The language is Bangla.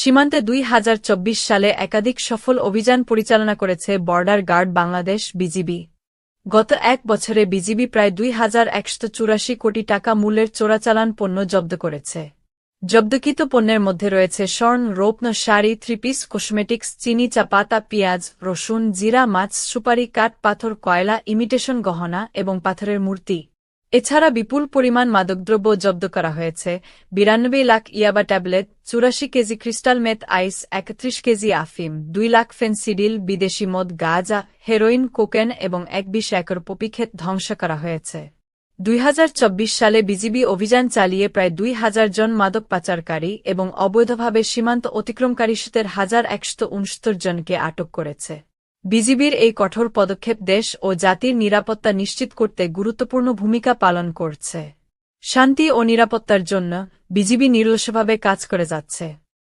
সীমান্তে দুই হাজার চব্বিশ সালে একাধিক সফল অভিযান পরিচালনা করেছে বর্ডার গার্ড বাংলাদেশ বিজিবি। গত এক বছরে বিজিবি প্রায় দুই হাজার একশো চুরাশি কোটি টাকা মূল্যের চোরাচালান পণ্য জব্দ করেছে। জব্দকৃত পণ্যের মধ্যে রয়েছে স্বর্ণ, রৌপ্ন, শাড়ি, থ্রিপিস, কসমেটিক্স, চিনি, চা, পাতা, পেঁয়াজ, রসুন, জিরা, মাছ, সুপারি, কাঠ, পাথর, কয়লা, ইমিটেশন গহনা এবং পাথরের মূর্তি। এছাড়া বিপুল পরিমাণ মাদকদ্রব্য জব্দ করা হয়েছে। বিরানব্বই লাখ ইয়াবা ট্যাবলেট, চুরাশি কেজি ক্রিস্টাল মেথ আইস, একত্রিশ কেজি আফিম, দুই লাখ ফেন্সিডিল, বিদেশি মদ, গাঁজা, হেরোইন, কোকেন এবং এক বিশ একর পপিক্ষেত ধ্বংস করা হয়েছে। দুই হাজার চব্বিশ সালে বিজিবি অভিযান চালিয়ে প্রায় দুই হাজার জন মাদক পাচারকারী এবং অবৈধভাবে সীমান্ত অতিক্রমকারী সুতের হাজার একশো উনসত্তর জনকে আটক করেছে। বিজিবির এই কঠোর পদক্ষেপ দেশ ও জাতির নিরাপত্তা নিশ্চিত করতে গুরুত্বপূর্ণ ভূমিকা পালন করছে। শান্তি ও নিরাপত্তার জন্য বিজিবি নিরলসভাবে কাজ করে যাচ্ছে।